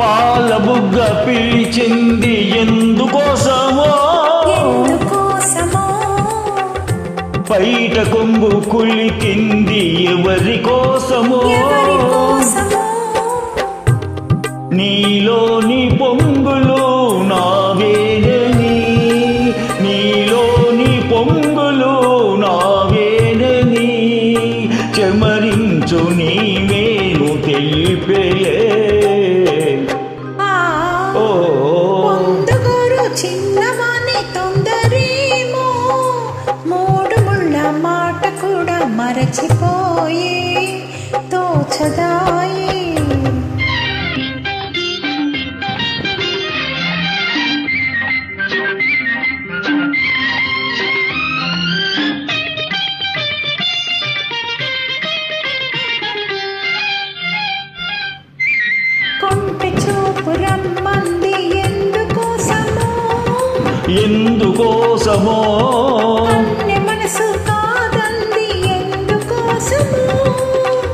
పాల బుగ్గ పిలిచింది ఎందుకోసమో? బయట కొంగు కులికింది ఎవరి కోసమో ఎవరి కోసమో నీలోని పొంగులు నావేనని నీలోని పొంగులు నావేనని చెమరించు నీవేను తెలిపేలే. మరచిపోయి తోచదాయి. కొంటె చూపు రమ్మంది ఎందుకోసమో? ఎందుకోసమో? మనసు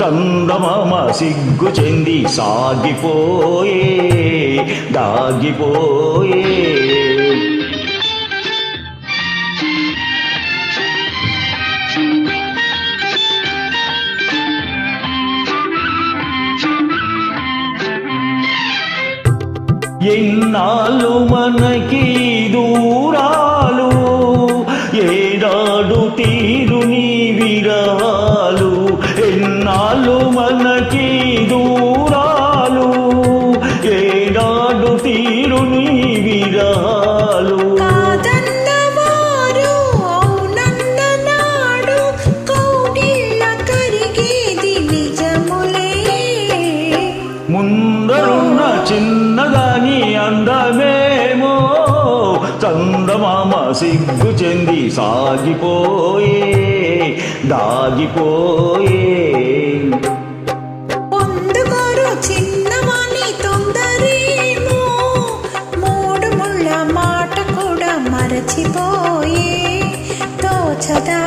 చందమామ సిగ్గు చెంది సాగిపోయే దాగిపోయే. ఎన్నాళ్ళు మనకి చందమామ సిగ్గు చెంది సాగిపోయే దాగిపోయే. చిన్నవాణి మూడు ముళ్ళ మాట కూడా మరచిపోయే. తోచదా